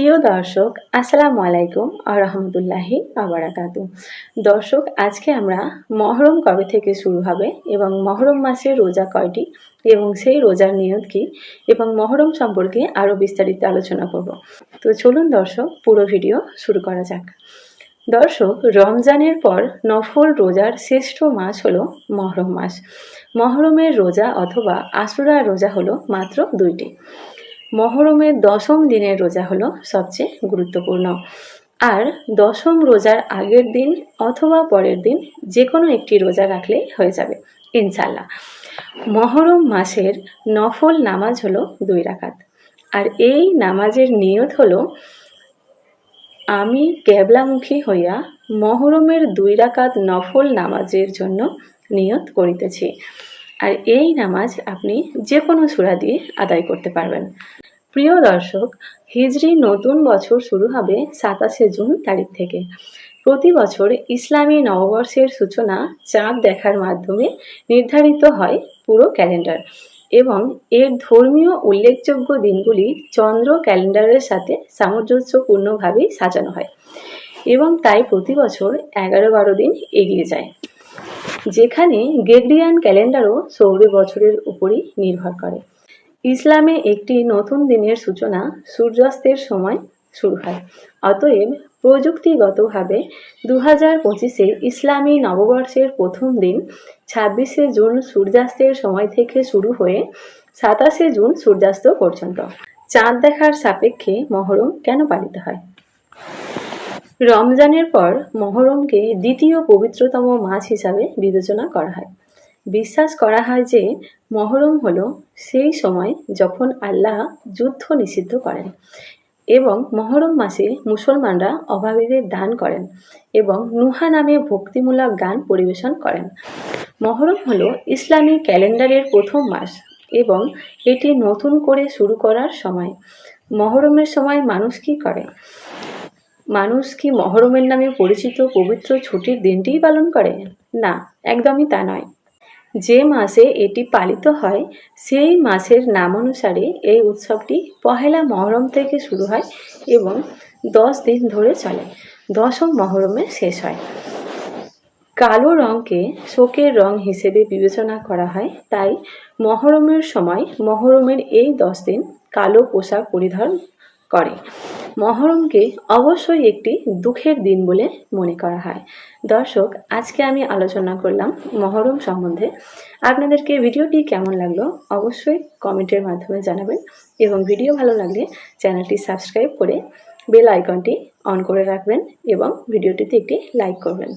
প্রিয় দর্শক, আসসালামু আলাইকুম আর আরহামদুল্লাহি আবরাকাতু দর্শক, আজকে আমরা মহরম কবে থেকে শুরু হবে এবং মহরম মাসের রোজা কয়টি এবং সেই রোজার নিয়ত কী এবং মহরম সম্পর্কে আরও বিস্তারিত আলোচনা করব। তো চলুন দর্শক, পুরো ভিডিও শুরু করা যাক। দর্শক, রমজানের পর নফল রোজার শ্রেষ্ঠ মাস হলো মহরম মাস। মহরমের রোজা অথবা আশুরা রোজা হলো মাত্র দুইটি। মহরমের দশম দিনের রোজা হলো সবচেয়ে গুরুত্বপূর্ণ। আর দশম রোজার আগের দিন অথবা পরের দিন যে কোনো একটি রোজা রাখলেই হয়ে যাবে ইনশাল্লাহ মহরম মাসের নফল নামাজ হলো দুই রাকাত। আর এই নামাজের নিয়ত হলো, আমি ক্যাবলামুখী হইয়া মহরমের দুই রাকাত নফল নামাজের জন্য নিয়ত করিতেছি। আর এই নামাজ আপনি যে কোনো সুরা দিয়ে আদায় করতে পারবেন। প্রিয় দর্শক, হিজরি নতুন বছর শুরু হবে সাতাশে জুন তারিখ থেকে। প্রতি বছর ইসলামী নববর্ষের সূচনা চাঁদ দেখার মাধ্যমে নির্ধারিত হয় পুরো ক্যালেন্ডার এবং এর ধর্মীয় উল্লেখযোগ্য দিনগুলি চন্দ্র ক্যালেন্ডারের সাথে সামঞ্জস্যপূর্ণভাবেই সাজানো হয় এবং তাই প্রতি বছর এগারো বারো দিন এগিয়ে যায়। যেখানে গ্রেগরিয়ান ক্যালেন্ডারও সৌর বছরের উপরই নির্ভর করে। ইসলামে একটি নতুন দিনের সূচনা সূর্যাস্তের সময় শুরু হয়। অতএব প্রযুক্তিগতভাবে দু হাজার পঁচিশে ইসলামী নববর্ষের প্রথম দিন ছাব্বিশে জুন সূর্যাস্তের সময় থেকে শুরু হয়ে সাতাশে জুন সূর্যাস্ত পর্যন্ত। চাঁদ দেখার সাপেক্ষে মহরম কেন পালিত হয়? রমজানের পর মহরমকে দ্বিতীয় পবিত্রতম মাস হিসাবে বিবেচনা করা হয়। বিশ্বাস করা হয় যে মহরম হলো সেই সময় যখন আল্লাহ যুদ্ধ নিষিদ্ধ করেন এবং মহরম মাসে মুসলমানরা অভাবীদের দান করেন এবং নুহা নামে ভক্তিমূলক গান পরিবেশন করেন। মহরম হলো ইসলামী ক্যালেন্ডারের প্রথম মাস এবং এটি নতুন করে শুরু করার সময়। মহরমের সময় মানুষ কি করে? মানুষ কি মহরমের নামে পরিচিত পবিত্র ছুটির দিনটিই পালন করে? না, একদমই তা নয়। যে মাসে এটি পালিত হয়, সেই মাসের নাম অনুসারে এই উৎসবটি পহেলা মহরম থেকে শুরু হয় এবং দশ দিন ধরে চলে। দশম মহরমে শেষ হয়। কালো রঙকে শোকের রং হিসেবে বিবেচনা করা হয়, তাই মহরমের সময় মহরমের এই দশ দিন কালো পোশাক পরিধান করে। মহরমকে অবশ্যই একটি দুঃখের দিন বলে মনে করা হয়। দর্শক, আজকে আমি আলোচনা করলাম মহরম সম্বন্ধে। আপনাদেরকে ভিডিওটি কেমন লাগল অবশ্যই কমেন্টের মাধ্যমে জানাবেন এবং ভিডিও ভালো লাগলে চ্যানেলটি সাবস্ক্রাইব করে বেল আইকনটি অন করে রাখবেন এবং ভিডিওটিতে একটি লাইক করবেন।